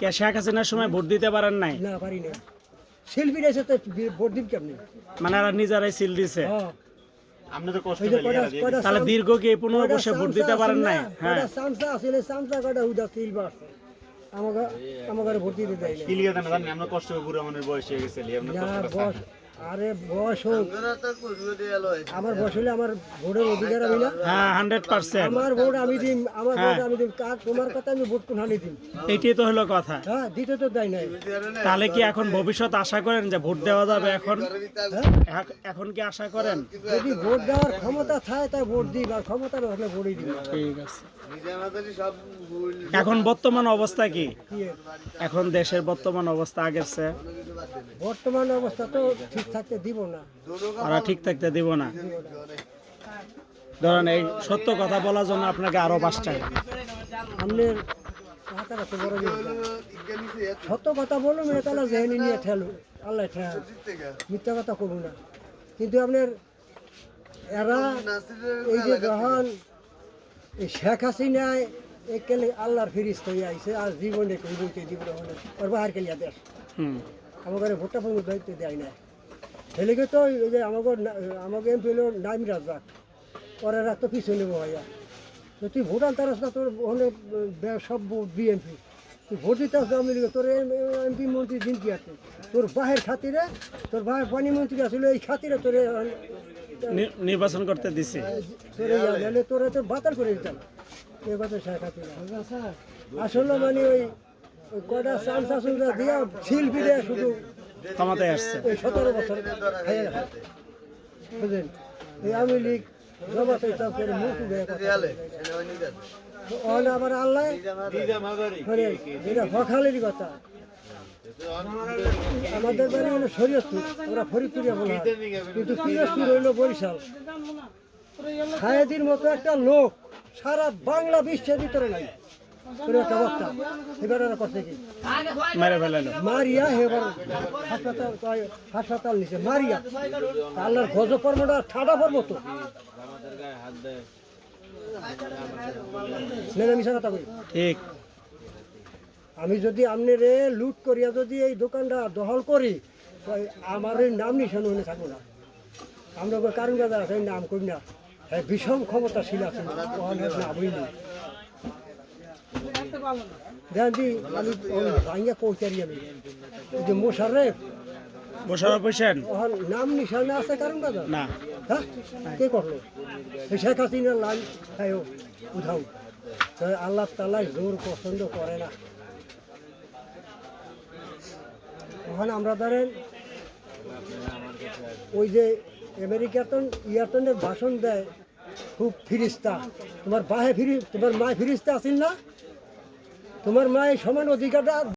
কে? শেখ হাসিনার সময় ভোট দিতে পারেন নাই? না পারি না শিল্পী এসে তো ভোট দিন কেমনি? মানে এরা নিজেরাই সিল দিছে। হ্যাঁ। তাহলে দীর্ঘ কি পনেরো বসে ভোট দিতে পারেন নাই? না? হ্যাঁ। সামসা আসলে সামসা বাস। আমাকে আমাকে ভোট দিতে দেয় আমরা কষ্ট করে বুড়ো আমাদের বয়স হয়ে গেছে আরে বয়স হোক। আমার বয়স হলে আমার ভোটের অধিকার আমি না। হ্যাঁ হান্ড্রেড পার্সেন্ট আমার ভোট আমি দিম আমার ভোট হ্যাঁ। আমি দিম। কার তোমার কথা আমি ভোট দিম? তো হলো কথা। হ্যাঁ দিতে তো দেয় নাই। তাহলে কি এখন ভবিষ্যৎ আশা করেন যে ভোট দেওয়া যাবে এখন? হ্যাঁ? এখন কি আশা করেন? যদি ভোট দেওয়ার ক্ষমতা থাকে তাই ভোট দিই আর ক্ষমতা না থাকলে ভোটই দিই। ঠিক আছে। এখন বর্তমান অবস্থা কি? কি? এখন দেশের বর্তমান অবস্থা আগের বর্তমান অবস্থা তো ঠিক থাকতে দিব না। ওরা ঠিক থাকতে দিব না। ধরেন এই সত্য কথা বলার জন্য আপনাকে আরও পাঁচ টাকা। আপনার হাতের এত বড় জিনিস না। সত্য কথা বলুন তাহলে জেহেনি নিয়ে ঠেলো আল্লাহ ঠেল মিথ্যা কথা করব না। কিন্তু আপনার এরা এই যে যখন এই শেখ হাসিনায় একেলে আল্লাহর ফিরিস হয়ে আইছে আর জীবনে কই বইতে জীবনে ওর বাহার কেলিয়া দেশ। আমাদের ভোটটা দায়িত্ব দেয় না ছেলেকে তো ওই যে আমাকে আমাকে এমপি হলো নাইম রাজাক ওরা রাখতো পিছনে ভাইয়া। তো তুই ভোট আনতে না তোর বে- সব বিএমপি তুই ভোট দিতে আসতো আমি লিখে তোর এমপি মন্ত্রী দিন কি আছে? তোর বাহের খাতিরে তোর বাহের পানি মন্ত্রী আসলে এই খাতিরে তোর নির্বাচন করতে দিছি। তোর তোর তো বাতাল করে দিতাম। এ কথা আসলে মানে ওই ওই কটা চান্স আসলে দিয়া শিল্পী দেয় শুধু ক্ষমতায় আসছে। সতেরো বছর খাইয়ে রাখা বুঝলেন? এই আওয়ামী লীগ জমাতে করে মুখ অন আবার আল্লাহ হকালেরই কথা। আমাদের বাড়ি হলো শরীয়তপুর আমরা ফরিদপুরিয়া বলা। কিন্তু পিরোজপুর হইল বরিশাল। সায়েদির মতো একটা লোক সারা বাংলা বিশ্বের ভিতরে নাই। কোনো একটা বক্তা এবার ওরা করছে কি মেরে ফেলালো মারিয়া হেবার হাসপাতাল হাসপাতাল নিছে মারিয়া। আল্লাহর গজ পর্বটা ঠাডা পর্ব তো। মিশা কথা কই? ঠিক। আমি যদি আমনে রে লুট করিয়া যদি এই দোকানটা দখল করি আমার এই নাম নিশান হয়ে থাকব না। আমরা কারণ আছে নাম করি না। বিষম ক্ষমতাশীল আছে দেখেন আমি আমি। যে মোশারেফ পেশেন্ট ওর নাম নিশানা আছে কারণ বাজার না। হ্যাঁ? কে করল? শেখ হাসিনার লাল তো আল্লাহ জোর পছন্দ করে না। ওখানে আমরা ধরেন ওই যে আমেরিকাতন ইয়াতনের ভাষণ দেয় খুব ফিরিস্তা। তোমার বাহে ফিরি তোমার মায় ফিরিস্তা আসিল না? তোমার মায়ের সমান অধিকারটা